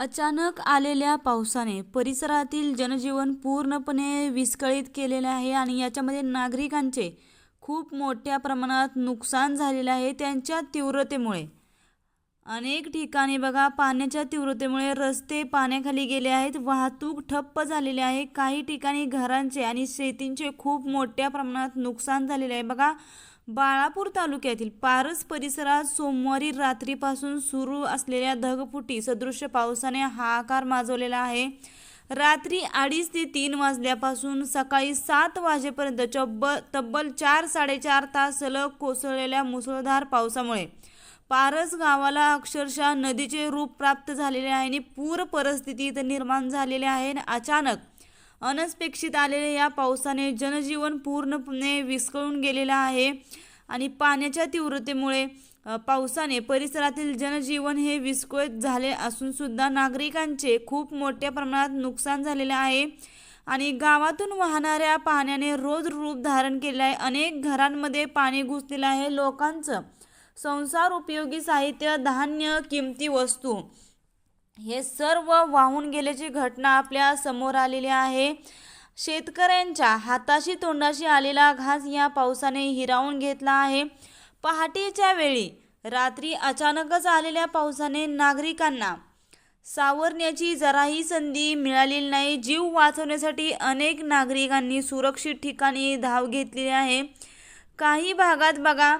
अचानक आलेल्या पावसाने परिसरातील जनजीवन पूर्णपणे विस्कळीत केलेले आहे आणि याच्यामध्ये नागरिकांचे खूप मोठ्या प्रमाणात नुकसान झालेलं आहे त्यांच्या तीव्रतेमुळे. अनेक ठिकाणी बघा पाण्याच्या तीव्रतेमुळे रस्ते पाण्याखाली गेले आहेत वाहतूक ठप्प झालेली आहे काही ठिकाणी घरांचे आणि शेतींचे खूप मोठ्या प्रमाणात नुकसान झालेले आहे. बघा बाळापूर तालुक्यातील पारस परिसरात सोमवारी रात्रीपासून सुरू असलेल्या ढगफुटी सदृश्य पावसाने हाहाकार माजवलेला आहे. रात्री अडीच ते तीन वाजल्यापासून सकाळी सात वाजेपर्यंत चब्ब तब्बल चार साडेचार तास सलग कोसळलेल्या मुसळधार पावसामुळे पारस गावाला अक्षरशः नदीचे रूप प्राप्त झालेले आहे आणि पूर परिस्थिती इथं निर्माण झालेली आहे अचानक अनपेक्षित आलेल्या या पावसाने जनजीवन पूर्णपणे विस्कळून गेलेलं आहे. आणि पाण्याच्या तीव्रतेमुळे पावसाने परिसरातील जनजीवन हे विस्कळीत झाले असून सुद्धा नागरिकांचे खूप मोठ्या प्रमाणात नुकसान झालेले आहे. आणि गावातून वाहणाऱ्या पाण्याने रोज रूप धारण केले आहे. अनेक घरांमध्ये पाणी घुसलेलं आहे. लोकांचं संसार उपयोगी साहित्य धान्य किमती वस्तू हे सर्व वाहून गेल्याची घटना आपल्यासमोर आलेली आहे. शेतकऱ्यांच्या हाताशी तोंडाशी आलेला घास या पावसाने हिरावून घेतला आहे. पहाटेच्या वेळी रात्री अचानकच आलेल्या पावसाने नागरिकांना सावरण्याची जराही संधी मिळालेली नाही. जीव वाचवण्यासाठी अनेक नागरिकांनी सुरक्षित ठिकाणी धाव घेतलेली आहे. काही भागात बघा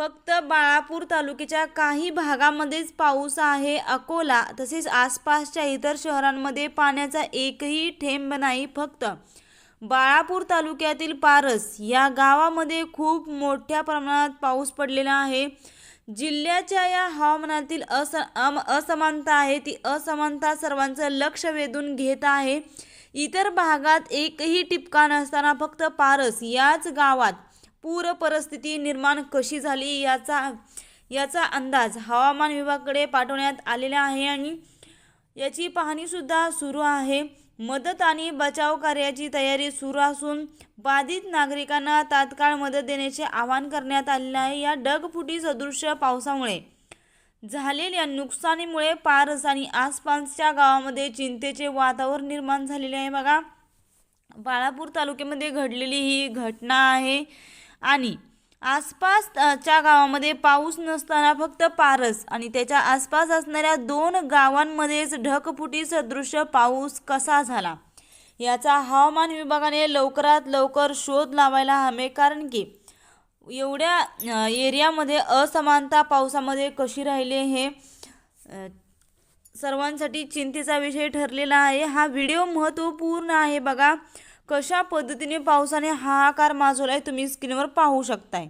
फक्त बाळापूर तालुक्याच्या काही भागामध्येच पाऊस आहे. अकोला तसेच आसपासच्या इतर शहरांमध्ये पाण्याचा एकही थेंब नाही फक्त. बाळापूर तालुक्यातील पारस या गावामध्ये खूप मोठ्या प्रमाणात पाऊस पडलेला आहे. जिल्ह्याच्या या हवामानातील अस अम असमानता आहे. ती असमानता सर्वांचं लक्ष वेधून घेत आहे. इतर भागात एकही टिपका नसताना फक्त पारस याच गावात पूर परिस्थिती निर्माण कशी झाली याचा याचा अंदाज हवामान विभागाकडे पाठवण्यात आलेला आहे आणि याची पाहणीसुद्धा सुरू आहे. मदत आणि बचाव कार्याची तयारी सुरू असून बाधित नागरिकांना तात्काळ मदत देण्याचे आवाहन करण्यात आलेले आहे. या डगफुटी सदृश्य पावसामुळे झालेल्या नुकसानीमुळे पारस आणि आसपासच्या गावामध्ये चिंतेचे वातावरण निर्माण झालेले आहे. बघा बाळापूर तालुक्यामध्ये घडलेली ही घटना आहे. आणि आसपासच्या गावामध्ये पाऊस नसताना फक्त पारस आणि त्याच्या आसपास असणाऱ्या दोन गावांमध्येच ढगफुटी सदृश पाऊस कसा झाला? याचा हवामान विभागाने लवकरात लवकर शोध लावायला हवे कारण की एवढ्या एरियामध्ये असमानता पावसामध्ये कशी राहिली हे सर्वांसाठी चिंतेचा विषय ठरलेला आहे. हा व्हिडिओ महत्त्वपूर्ण आहे बघा. कशा पद्धतीने पावसाने हाहाकार माजवला आहे तुम्ही स्क्रीनवर पाहू शकताय?